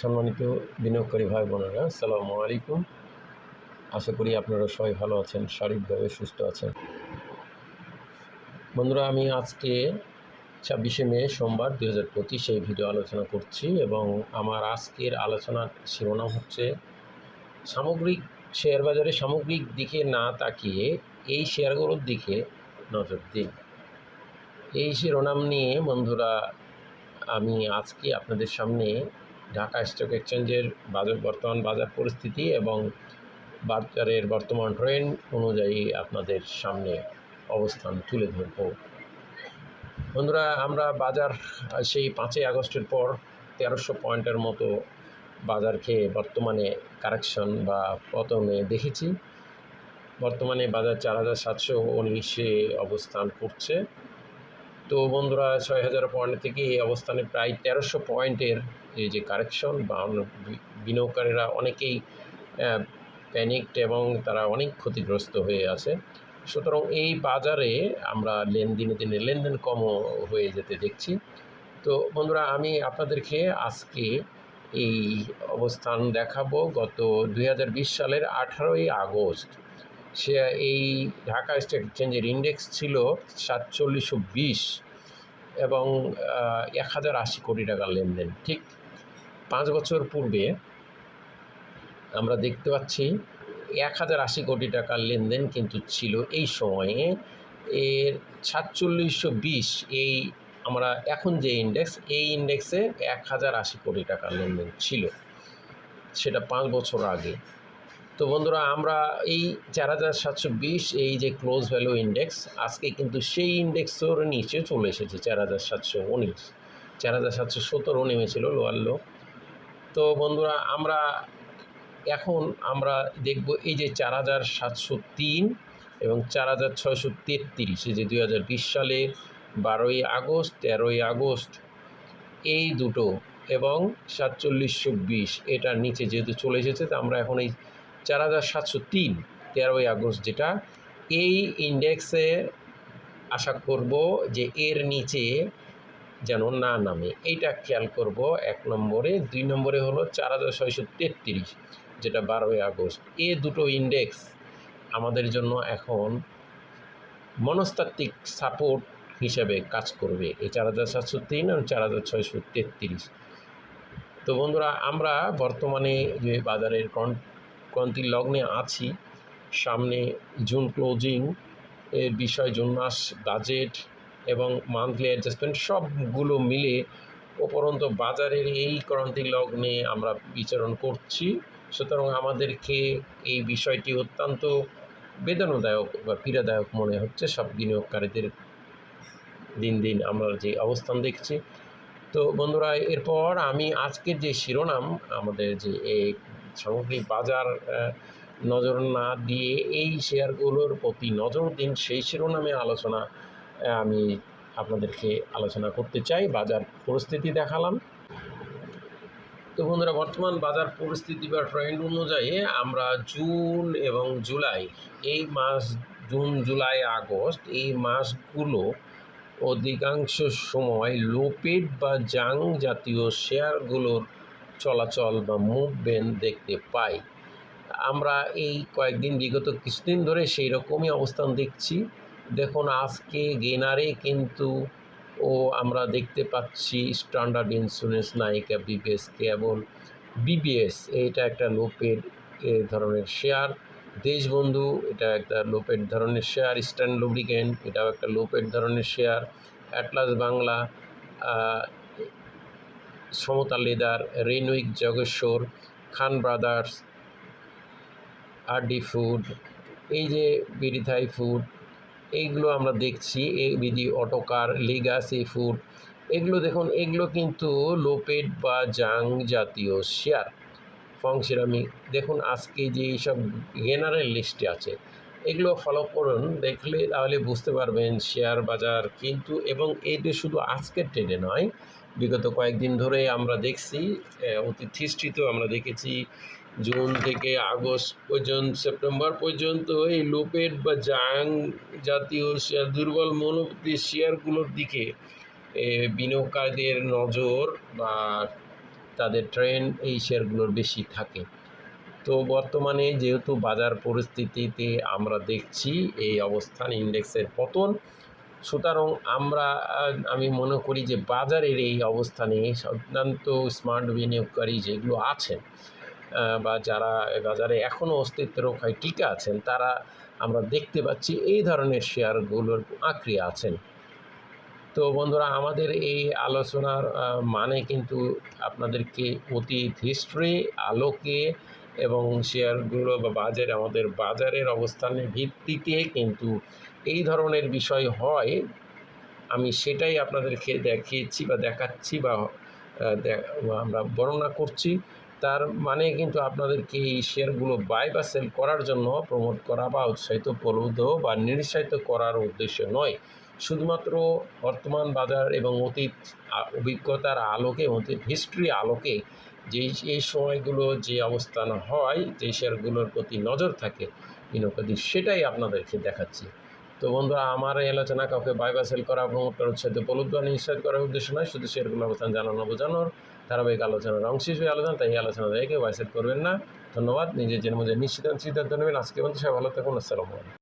সম্মানিত বিনিয়োগকারী ভাই বোনেরা, আসসালামু আলাইকুম। আশা করি আপনারা সবাই ভালো আছেন, শারীরিকভাবে সুস্থ আছেন। বন্ধুরা, আমি আজকে ছাব্বিশে মে, সোমবার দুই হাজার পঁচিশ ভিডিও আলোচনা করছি এবং আমার আজকের আলোচনার শিরোনাম হচ্ছে, সামগ্রিক শেয়ার বাজারে সামগ্রিক দিকে না তাকিয়ে এই শেয়ারগুলোর দিকে নজর দিন। এই শিরোনাম নিয়ে বন্ধুরা, আমি আজকে আপনাদের সামনে ঢাকা স্টক এক্সচেঞ্জের বাজার, বর্তমান বাজার পরিস্থিতি এবং বাজারের বর্তমান ট্রেন্ড অনুযায়ী আপনাদের সামনে অবস্থান তুলে ধরব। বন্ধুরা, আমরা বাজার সেই পাঁচই আগস্টের পর তেরোশো পয়েন্টের মতো বাজারকে বর্তমানে কারেকশন বা পতনে দেখেছি। বর্তমানে বাজার চার হাজার সাতশো উনিশে অবস্থান করছে। তো বন্ধুরা, ছয় হাজার পয়েন্ট থেকে এই অবস্থানে প্রায় তেরোশো পয়েন্টের এই যে কারেকশন বা বিনিয়োগকারীরা অনেকেই প্যানিকড এবং তারা অনেক ক্ষতিগ্রস্ত হয়ে আছে। সুতরাং এই বাজারে আমরা লেনদিনে, দিনে লেনদেন কমও হয়ে যেতে দেখছি। তো বন্ধুরা, আমি আপনাদেরকে আজকে এই অবস্থান দেখাবো গত দু হাজার বিশ সালের আঠারোই আগস্ট। সে এই ঢাকা স্টক এক্সচেঞ্জের ইন্ডেক্স ছিল সাতচল্লিশশো বিশ এবং এক হাজার আশি কোটি টাকার লেনদেন। ঠিক পাঁচ বছর পূর্বে আমরা দেখতে পাচ্ছি এক হাজার আশি কোটি টাকার লেনদেন কিন্তু ছিল এই সময়ে। এর সাতচল্লিশশো বিশ এই আমরা এখন যে ইন্ডেক্স এই ইন্ডেক্সে এক হাজার আশি কোটি টাকার লেনদেন ছিল। সেটা পাঁচ বছর আগে। তো বন্ধুরা, আমরা এই চার হাজার সাতশো বিশ এই যে ক্লোজ ভ্যালু ইন্ডেক্স আজকে কিন্তু সেই ইন্ডেক্সের নিচে চলে এসেছে চার হাজার সাতশো উনিশ। চার হাজার সাতশো সতেরো নেমেছিল লোয়ার লো তো বন্ধুরা, আমরা এখন আমরা দেখব এই যে চার হাজার সাতশো তিন এবং চার হাজার ছয়শো তেত্রিশ, এই যে দুই হাজার বিশ সালের বারোই আগস্ট, তেরোই আগস্ট, এই দুটো এবং সাতচল্লিশশো বিশ, এটার নিচে যেহেতু চলে এসেছে, তো আমরা এখন এই চার হাজার সাতশো তিন, তেরোই আগস্ট, যেটা এই ইন্ডেক্সে আশা করব যে এর নিচে যেন না নামে। এইটা খেয়াল করব এক নম্বরে। দুই নম্বরে হলো চার হাজার ছয়শো তেত্রিশ, যেটা বারোই আগস্ট। এ দুটো ইন্ডেক্স আমাদের জন্য এখন মনস্তাত্ত্বিক সাপোর্ট হিসাবে কাজ করবে। এই চার হাজার সাতশো তিন এবং চার হাজার ছয়শো তেত্রিশ। তো বন্ধুরা, আমরা বর্তমানে যে বাজারের ক্রান্তির লগ্নে আছি। সামনে জুন ক্লোজিং এর বিষয়, জুন মাস বাজেট এবং মান্থলি অ্যাডজাস্টমেন্ট সবগুলো মিলে উপরন্ত বাজারের এই ক্রান্তি লগ্নে আমরা বিচরণ করছি। সুতরাং আমাদেরকে এই বিষয়টি অত্যন্ত বেদনাদায়ক বা পীড়াদায়ক মনে হচ্ছে। সব বিনিয়োগকারীদের দিন দিন আমরা যে অবস্থান দেখছি। তো বন্ধুরা, এরপর আমি আজকের যে শিরোনাম, আমাদের যে সামগ্রিক বাজার নজর না দিয়ে এই শেয়ারগুলোর প্রতি নজর দিন, সেই শিরোনামে আলোচনা আমি আপনাদেরকে আলোচনা করতে চাই। বাজার পরিস্থিতি দেখালাম। তো বন্ধুরা, বর্তমান বাজার পরিস্থিতি বা ট্রেন্ড অনুযায়ী আমরা জুন এবং জুলাই, এই মাস জুন, জুলাই, আগস্ট, এই মাসগুলো অধিকাংশ সময় লোপেড বা জাং জাতীয় শেয়ারগুলোর চলাচল বা মুভমেন্ট দেখতে পাই। আমরা এই কয়েকদিন বিগত কিছুদিন ধরে সেই রকমই অবস্থান দেখছি। দেখুন, আজকে গেনারে কিন্তু ও আমরা দেখতে পাচ্ছি স্ট্যান্ডার্ড ইন্স্যুরেন্স, নায়িকা বিবিএসকে এবং বিবিএস, এটা একটা লোপের ধরনের শেয়ার। দেশবন্ধু, এটা একটা লোপের ধরনের শেয়ার, স্ট্যান্ড লুব্রিকেন্ট এটাও একটা লোপের ধরনের share. Atlas Bangla Samata leather Renwick জগেশ্বর, Khan brothers, RD food, এই যে বিরিথাই ফুড, এইগুলো আমরা দেখছি, এই বিধি অটোকার, লিগাসি ফুড, এগুলো দেখুন, এগুলো কিন্তু লোপেড বা জাং জাতীয় শেয়ার। ফংসিরামি দেখুন আজকে যে এইসব গেনারেল লিস্টে আছে, এগুলো ফলো করুন, দেখলে তাহলে বুঝতে পারবেন শেয়ার বাজার কিন্তু, এবং এইটা শুধু আজকের ট্রেনে নয় বিগত কয়েকদিন ধরে আমরা দেখছি অতীত হিস্ট্রিতেও আমরা দেখেছি জুন থেকে আগস্ট পর্যন্ত, সেপ্টেম্বর পর্যন্ত এই লোপেড বা জাং জাতীয় শেয়ার, দুর্বল মনোবৃত্তির শেয়ারগুলোর দিকে বিনিয়োগকারীদের নজর বা তাদের ট্রেন্ড এই শেয়ারগুলোর বেশি থাকে। তো বর্তমানে যেহেতু বাজার পরিস্থিতিতে আমরা দেখছি, এই অবস্থান, ইন্ডেক্সের পতন সুতরাং আমরা, আমি মনে করি যে বাজারের এই অবস্থানে সাধারণত স্মার্ট বিনিয়োগকারী যেগুলো আছেন বা যারা বাজারে এখনও অস্তিত্ব রক্ষায় টিকে আছেন, তারা আমরা দেখতে পাচ্ছি এই ধরনের শেয়ারগুলোর আঁকড়ে আছেন। তো বন্ধুরা, আমাদের এই আলোচনার মানে কিন্তু আপনাদেরকে অতীত হিস্ট্রি, আলোকে এবং শেয়ারগুলো বা বাজারে, আমাদের বাজারের অবস্থানের ভিত্তিতে কিন্তু এই ধরনের বিষয় হয়। আমি সেটাই আপনাদেরকে দেখিয়েছি বা দেখাচ্ছি বা আমরা বর্ণনা করছি। তার মানে কিন্তু আপনাদেরকে এই শেয়ারগুলো বাই বা সেল করার জন্য প্রমোট করা বা উৎসাহিত, প্রলুব্ধ বা নিরুৎসাহিত করার উদ্দেশ্য নয়। শুধুমাত্র বর্তমান বাজার এবং অতীত অভিজ্ঞতার আলোকে, অতীত হিস্ট্রি আলোকে যেই, এই সময়গুলো যে অবস্থান হয়, যে শেয়ারগুলোর প্রতি নজর থাকে বিনিয়োগকারী সেটাই আপনাদেরকে দেখাচ্ছি। তো বন্ধুরা, আমার এই আলোচনা কাউকে বাই বা সেল করা প্রমোট করার উৎসাহিত প্রলুব্ধ বা করার উদ্দেশ্য নয়, শুধু শেয়ারগুলো অবস্থান জানানো বোঝানোর ধারাবাহিক আলোচনার অংশ হিসেবে আলোচনা, তাই এই আলোচনা দেখে বাই করবেন না। ধন্যবাদ, নিজের জন্য নিশ্চিত সিদ্ধান্ত নেবেন। আজকে বন্ধু সবাই ভালো থাকুন, আসসালামু আলাইকুম।